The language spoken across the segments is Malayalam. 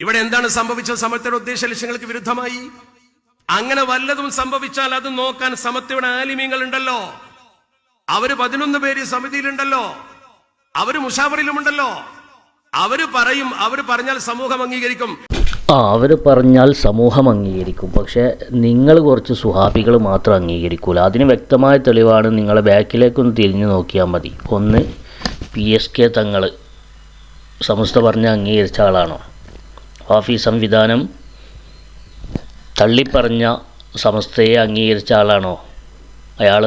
ഇവിടെ എന്താണ് സംഭവിച്ചത്? സമത്വയുടെ ഉദ്ദേശ ലക്ഷ്യങ്ങൾക്ക് വിരുദ്ധമായി. അങ്ങനെ വല്ലതും സംഭവിച്ചാൽ അത് നോക്കാൻ സമത്വയുടെ ആലിമ്യങ്ങൾ ഉണ്ടല്ലോ അവർ പതിനൊന്ന് പേര് സമിതിയിലുണ്ടല്ലോ. അവർ മുഷാവറിലുമുണ്ടല്ലോ. അവർ പറയും അവർ പറഞ്ഞാൽ സമൂഹം അംഗീകരിക്കും. ആ അവർ പറഞ്ഞാൽ സമൂഹം അംഗീകരിക്കും. പക്ഷേ നിങ്ങൾ കുറച്ച് സുഹാബികൾ മാത്രം അംഗീകരിക്കൂല. അതിന് വ്യക്തമായ തെളിവാണ് നിങ്ങളെ ബാക്കിലേക്കൊന്ന് തിരിഞ്ഞു നോക്കിയാൽ മതി. ഒന്ന് പി എസ് കെ തങ്ങൾ സമസ്ത പറഞ്ഞ് അംഗീകരിച്ച ആളാണോ? ഹാഫി സംവിധാനം തള്ളിപ്പറഞ്ഞ സമസ്തയെ അംഗീകരിച്ച ആളാണോ? അയാൾ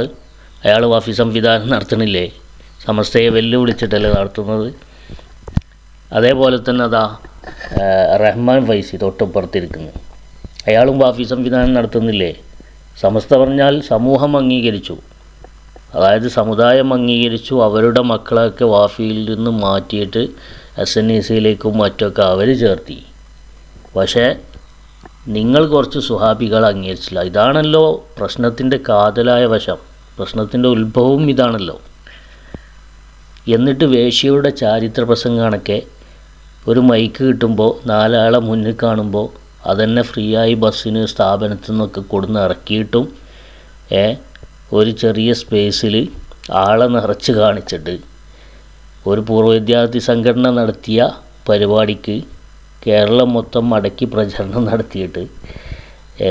അയാൾ വാഫി സംവിധാനം നടത്തണില്ലേ സമസ്തയെ വെല്ലുവിളിച്ചിട്ടല്ലേ നടത്തുന്നത്? അതേപോലെ തന്നെ അതാ റഹ്മാൻ ഫൈസി തൊട്ടപ്പുറത്തിരിക്കുന്നു. അയാളും വാഫി സംവിധാനം നടത്തുന്നില്ലേ? സമസ്ത പറഞ്ഞാൽ സമൂഹം അംഗീകരിച്ചു. അതായത് സമുദായം അംഗീകരിച്ചു അവരുടെ മക്കളൊക്കെ വാഫിയിൽ നിന്ന് മാറ്റിയിട്ട് എസ് എൻ ഇ സിയിലേക്കും മറ്റൊക്കെ അവർ ചേർത്തി. പക്ഷേ നിങ്ങൾ കുറച്ച് സുഹാബികൾ അംഗീകരിച്ചില്ല. ഇതാണല്ലോ പ്രശ്നത്തിന്റെ കാതലായ വശം. പ്രശ്നത്തിന്റെ ഉത്ഭവം ഇതാണല്ലോ. എന്നിട്ട് വേശ്യയുടെ ചാരിത്ര പ്രസംഗമാണൊക്കെ ഒരു മൈക്ക് കിട്ടുമ്പോൾ നാലാളെ മുന്നിൽ കാണുമ്പോൾ അതന്നെ ഫ്രീ ആയി ബസ്സിന് സ്ഥാപനത്തിൽ നിന്നൊക്കെ കൊടുന്ന് ഇറക്കിയിട്ടും ഏ ഒരു ചെറിയ സ്പേസിൽ ആളെ നിറച്ച് കാണിച്ചിട്ട്. ഒരു പൂർവ വിദ്യാർത്ഥി സംഘടന നടത്തിയ പരിപാടിക്ക് കേരളം മൊത്തം മടക്കി പ്രചരണം നടത്തിയിട്ട് ഏ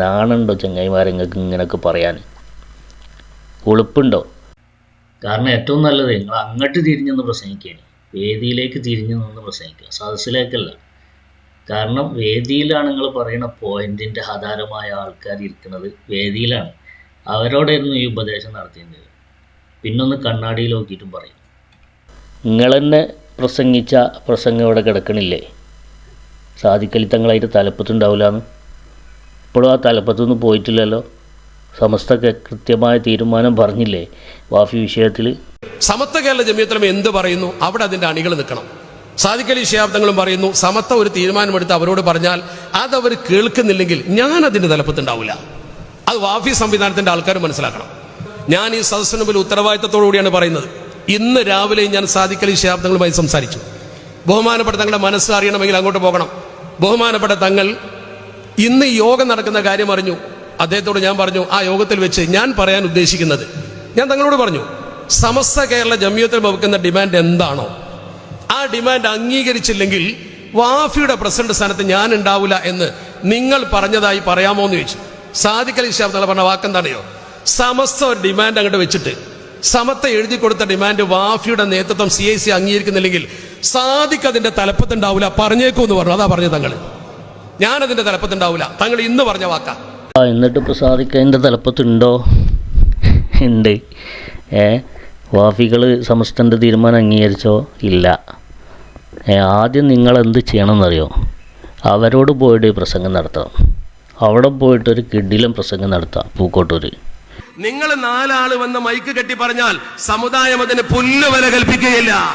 നാണുണ്ടോ ചങ്ങായിമാരെങ്ങൾക്ക് ഇങ്ങനെയൊക്കെ പറയാൻ? ഉളുപ്പുണ്ടോ കാരണം ഏറ്റവും നല്ലത് നിങ്ങൾ അങ്ങോട്ട് തിരിഞ്ഞൊന്ന് പ്രസംഗിക്കുകയാണ് വേദിയിലേക്ക് തിരിഞ്ഞു നിന്ന് പ്രസംഗിക്കുക. സദസ്സിലേക്കല്ല. കാരണം വേദിയിലാണ് നിങ്ങൾ പറയുന്ന പോയിന്റിന്റെ ആധാരമായ ആൾക്കാർ ഇരിക്കുന്നത് വേദിയിലാണ്. അവരോടായിരുന്നു ഈ ഉപദേശം നടത്തിയത് പിന്നൊന്ന് കണ്ണാടിയിൽ നോക്കിയിട്ടും പറയും. നിങ്ങൾ തന്നെ പ്രസംഗിച്ച പ്രസംഗം ഇവിടെ കിടക്കണില്ലേ? സാധിക്കലി തങ്ങളായിട്ട് തലപ്പത്തുണ്ടാവില്ലാന്ന്. ഇപ്പോഴും ആ തലപ്പത്തൊന്നും പോയിട്ടില്ലല്ലോ. സമസ്ത കൃത്യമായ തീരുമാനം പറഞ്ഞില്ലേ വാഫി വിഷയത്തിൽ സമത്വ കേരള ജമീത്രം എന്ത് പറയുന്നു? അവിടെ അതിന്റെ അണികൾ നിൽക്കണം. സാധിക്കലി ശാബ്ദങ്ങളും പറയുന്നു. സമത്വ ഒരു തീരുമാനമെടുത്ത് അവരോട് പറഞ്ഞാൽ അത് അവർ കേൾക്കുന്നില്ലെങ്കിൽ ഞാൻ അതിന്റെ തലപ്പത്തുണ്ടാവില്ല. അത് വാഫി സംവിധാനത്തിന്റെ ആൾക്കാർ മനസ്സിലാക്കണം. ഞാൻ ഈ സദസ്സിന് മുമ്പിൽ ഉത്തരവാദിത്തത്തോടു കൂടിയാണ് പറയുന്നത്. ഇന്ന് രാവിലെ ഞാൻ സാധിക്കലി ശാബ്ദങ്ങളുമായി സംസാരിച്ചു. ബഹുമാനപ്പെട്ട തങ്ങളുടെ മനസ്സ് അറിയണമെങ്കിൽ അങ്ങോട്ട് പോകണം. ബഹുമാനപ്പെട്ട തങ്ങൾ ഇന്ന് യോഗം നടക്കുന്ന കാര്യം അറിഞ്ഞു. അദ്ദേഹത്തോട് ഞാൻ പറഞ്ഞു ആ യോഗത്തിൽ വെച്ച് ഞാൻ പറയാൻ ഉദ്ദേശിക്കുന്നത്. ഞാൻ തങ്ങളോട് പറഞ്ഞു സമസ്ത കേരള ജമിയത്തിൽ വെക്കുന്ന ഡിമാൻഡ് എന്താണോ? ആ ഡിമാൻഡ് അംഗീകരിച്ചില്ലെങ്കിൽ വാഫിയുടെ പ്രസിഡന്റ് സ്ഥാനത്ത് ഞാൻ ഉണ്ടാവില്ല എന്ന് നിങ്ങൾ പറഞ്ഞതായി പറയാമോ എന്ന് ചോദിച്ചു. സാദിഖലി ഷാബ് തങ്ങൾ പറഞ്ഞ വാക്കെന്താണെയോ സമസ്ത ഒരു ഡിമാൻഡ് അങ്ങോട്ട് വെച്ചിട്ട് സമത്തെ എഴുതി കൊടുത്ത ഡിമാൻഡ് വാഫിയുടെ നേതൃത്വം സി ഐ സി അംഗീകരിക്കുന്നില്ലെങ്കിൽ സാദിഖ് അതിന്റെ തലപ്പത്തുണ്ടാവില്ല പറഞ്ഞേക്കൂ എന്ന് പറഞ്ഞു. അതാ പറഞ്ഞത് തങ്ങൾ ഞാൻ അതിന്റെ തലപ്പത്തുണ്ടാവില്ല തങ്ങൾ ഇന്ന് പറഞ്ഞ വാക്ക. എന്നിട്ട് ഇപ്പോൾ സാധിക്കതിന്റെ തലപ്പത്തുണ്ടോ? ഉണ്ട്. ഏ വാഫികൾ സമസ്തന്റെ തീരുമാനം അംഗീകരിച്ചോ? ഇല്ല. ഏ ആദ്യം നിങ്ങൾ എന്ത് ചെയ്യണമെന്നറിയോ? അവരോട് പോയിട്ട് പ്രസംഗം നടത്തണം. അവിടെ പോയിട്ട് ഒരു കിഡിലും പ്രസംഗം നടത്താം പൂക്കോട്ടൂർ നിങ്ങൾ നാലാൾ വന്ന് മൈക്ക് കെട്ടി പറഞ്ഞാൽ സമുദായം അതിന് പുല്ലുവില കൽപ്പിക്കുകയില്ല.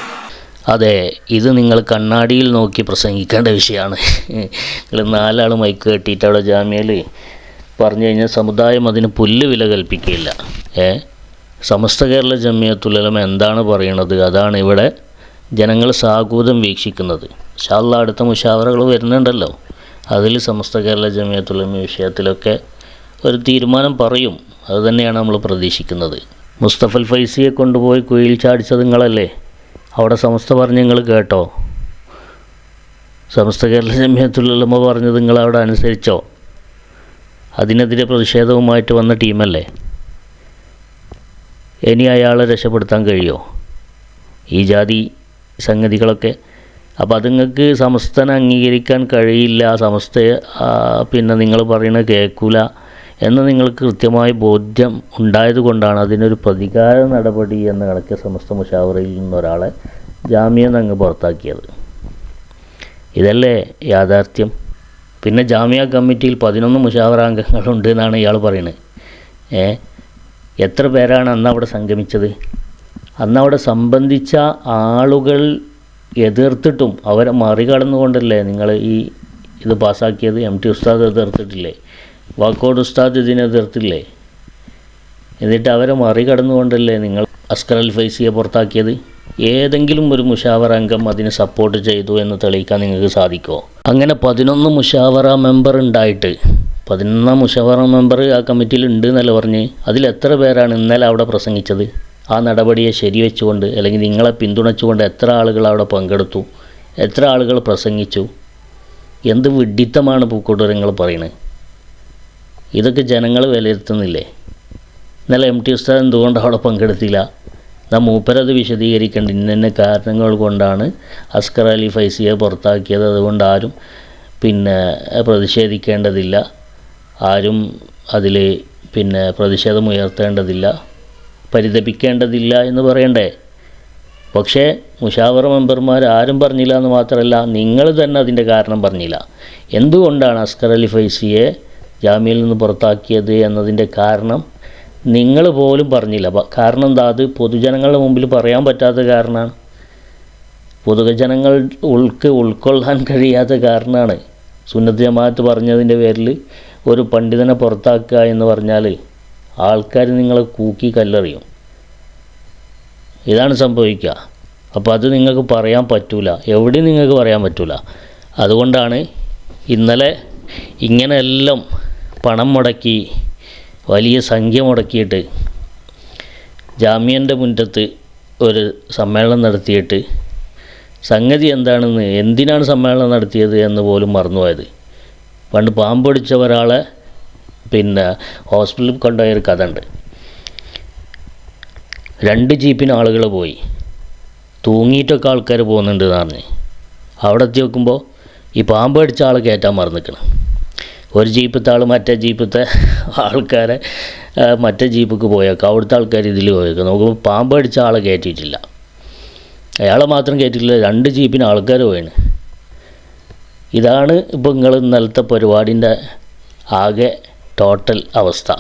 അതെ ഇത് നിങ്ങൾ കണ്ണാടിയിൽ നോക്കി പ്രസംഗിക്കേണ്ട വിഷയമാണ്. നിങ്ങൾ നാലാൾ മൈക്ക് കെട്ടിയിട്ട് അവിടെ ജാമ്യയിൽ പറഞ്ഞു കഴിഞ്ഞാൽ സമുദായം അതിന് പുല്ല് വില കൽപ്പിക്കുകയില്ല. ഏ? സമസ്ത കേരള ജമിയത്തുലമ എന്താണ് പറയണത്? അതാണ് ഇവിടെ ജനങ്ങൾ സാഹൂതം വീക്ഷിക്കുന്നത്. ഷാള്ള അടുത്ത മുഷാവറകൾ വരുന്നുണ്ടല്ലോ. അതിൽ സമസ്ത കേരള ജമ്യത്തുലം വിഷയത്തിലൊക്കെ ഒരു തീരുമാനം പറയും. അതുതന്നെയാണ് നമ്മൾ പ്രതീക്ഷിക്കുന്നത്. മുസ്തഫൽ ഫൈസിയെ കൊണ്ടുപോയി കുയിൽ ചാടിച്ചത് നിങ്ങളല്ലേ? അവിടെ സമസ്ത പറഞ്ഞ് നിങ്ങൾ കേട്ടോ. സമസ്ത കേരള ജമ്യത്തുള്ളമ്മ പറഞ്ഞത് നിങ്ങൾ അവിടെ അനുസരിച്ചോ. അതിനെതിരെ പ്രതിഷേധവുമായിട്ട് വന്ന ടീമല്ലേ? ഇനി അയാളെ രക്ഷപ്പെടുത്താൻ കഴിയുമോ ഈ ജാതി സംഗതികളൊക്കെ. അപ്പോൾ നിങ്ങൾക്ക് സമസ്തനെ അംഗീകരിക്കാൻ കഴിയില്ല. സമസ്ത പിന്നെ നിങ്ങൾ പറയുന്നത് കേൾക്കൂല. എന്ന് നിങ്ങൾക്ക് കൃത്യമായ ബോധ്യം ഉണ്ടായതുകൊണ്ടാണ് അതിനൊരു പ്രതികാര നടപടി എന്ന കണക്ക് സമസ്ത മുഷാവറയിൽ നിന്നൊരാളെ ജാമ്യം അങ്ങ് പുറത്താക്കിയത്. ഇതല്ലേ യാഥാർത്ഥ്യം? പിന്നെ ജാമ്യ കമ്മിറ്റിയിൽ പതിനൊന്ന് മുഷാവറ അംഗങ്ങളുണ്ട് എന്നാണ് ഇയാൾ പറയുന്നത്. ഏ? എത്ര പേരാണ് അന്ന് അവിടെ സംഗമിച്ചത്? അന്ന് അവിടെ സംബന്ധിച്ച ആളുകൾ എതിർത്തിട്ടും അവരെ മറികടന്നുകൊണ്ടല്ലേ നിങ്ങൾ ഈ ഇത് പാസ്സാക്കിയത്? എം ടി ഉസ്താദ് എതിർത്തിട്ടില്ലേ? വാക്കോട് ഉസ്താദ് ഇതിനെ എതിർത്തില്ലേ? എന്നിട്ട് അവരെ മറികടന്നുകൊണ്ടല്ലേ നിങ്ങൾ അസ്കർ അൽ ഫൈസിയെ പുറത്താക്കിയത്? ഏതെങ്കിലും ഒരു മുഷാവറ അംഗം അതിന് സപ്പോർട്ട് ചെയ്തു എന്ന് തെളിയിക്കാൻ നിങ്ങൾക്ക് സാധിക്കുമോ? അങ്ങനെ പതിനൊന്ന് മുഷാവറ മെമ്പർ ഉണ്ടായിട്ട് പതിനൊന്നാം മുഷാവറ മെമ്പർ ആ കമ്മിറ്റിയിൽ ഉണ്ട് എന്നല്ല പറഞ്ഞ് അതിൽ എത്ര പേരാണ് ഇന്നലെ അവിടെ പ്രസംഗിച്ചത്? ആ നടപടിയെ ശരിവെച്ചുകൊണ്ട് അല്ലെങ്കിൽ നിങ്ങളെ പിന്തുണച്ചുകൊണ്ട് എത്ര ആളുകൾ അവിടെ പങ്കെടുത്തു? എത്ര ആളുകൾ പ്രസംഗിച്ചു? എന്ത് വിഡിത്തമാണ് പൂക്കോട്ടൂർ നിങ്ങൾ പറയുന്നത്? ഇതൊക്കെ ജനങ്ങൾ വിലയിരുത്തുന്നില്ലേ? ഇന്നലെ എം ടി ഉസ്താദ് എന്തുകൊണ്ട് അവിടെ പങ്കെടുത്തില്ല? നാം മൂപ്പരത് വിശദീകരിക്കേണ്ട. ഇന്ന കാരണങ്ങൾ കൊണ്ടാണ് അസ്കർ അലി ഫൈസിയെ പുറത്താക്കിയത്. അതുകൊണ്ട് ആരും പിന്നെ പ്രതിഷേധിക്കേണ്ടതില്ല. ആരും അതിൽ പിന്നെ പ്രതിഷേധം ഉയർത്തേണ്ടതില്ല. പരിതപിക്കേണ്ടതില്ല എന്ന് പറയണ്ടേ? പക്ഷേ മുഷാവറ മെമ്പർമാർ ആരും പറഞ്ഞില്ല എന്ന് മാത്രമല്ല നിങ്ങൾ തന്നെ അതിന്റെ കാരണം പറഞ്ഞില്ല. എന്തുകൊണ്ടാണ് അസ്കർ അലി ഫൈസിയെ ജാമ്യയിൽ നിന്ന് പുറത്താക്കിയത് എന്നതിന്റെ കാരണം നിങ്ങൾ പോലും പറഞ്ഞില്ല. കാരണം എന്താ? അത് പൊതുജനങ്ങളുടെ മുമ്പിൽ പറയാൻ പറ്റാത്ത കാരണമാണ്. പൊതുജനങ്ങൾ ഉൾക്ക് ഉൾക്കൊള്ളാൻ കഴിയാത്ത കാരണമാണ്. സുന്നത്ത് ജമാഅത്ത് പറഞ്ഞതിന്റെ പേരിൽ ഒരു പണ്ഡിതനെ പുറത്താക്കുക എന്ന് പറഞ്ഞാൽ ആൾക്കാർ നിങ്ങളെ കൂക്കി കല്ലെറിയും. ഇതാണ് സംഭവിക്കുക. അപ്പോൾ അത് നിങ്ങൾക്ക് പറയാൻ പറ്റൂല. എവിടെയും നിങ്ങൾക്ക് പറയാൻ പറ്റൂല. അതുകൊണ്ടാണ് ഇന്നലെ ഇങ്ങനെയെല്ലാം പണം മുടക്കി വലിയ സംഖ്യ മുടക്കിയിട്ട് ജാമ്യന്റെ മുറ്റത്ത് ഒരു സമ്മേളനം നടത്തിയിട്ട് സംഗതി എന്താണെന്ന് എന്തിനാണ് സമ്മേളനം നടത്തിയത് എന്ന് പോലും മറന്നുപോയത്. പണ്ട് പാമ്പടിച്ച ഒരാളെ പിന്നെ ഹോസ്പിറ്റലിൽ കൊണ്ടുപോയൊരു കഥ ഉണ്ട് രണ്ട് ജീപ്പിന് ആളുകൾ പോയി. തൂങ്ങിയിട്ടൊക്കെ ആൾക്കാർ പോകുന്നുണ്ട് എന്ന് പറഞ്ഞ് അവിടെ എത്തി നോക്കുമ്പോൾ ഈ പാമ്പ് അടിച്ച ആൾ കയറ്റാൻ മറന്നിക്കണം ഒരു ജീപ്പത്തെ ആൾ മറ്റേ ജീപ്പത്തെ ആൾക്കാരെ മറ്റേ ജീപ്പിക്ക് പോയേക്കാം. അവിടുത്തെ ആൾക്കാർ ഇതിൽ പോയേക്കാം. നോക്കുമ്പോൾ പാമ്പ് അടിച്ച ആളെ കയറ്റിയിട്ടില്ല അയാളെ മാത്രം കയറ്റിയിട്ടില്ല രണ്ട് ജീപ്പിന് ആൾക്കാർ പോയാണ്. ഇതാണ് ഇപ്പോൾ നിങ്ങൾ ഇന്നലത്തെ പരിപാടിന്റെ ആകെ ടോട്ടൽ അവസ്ഥ.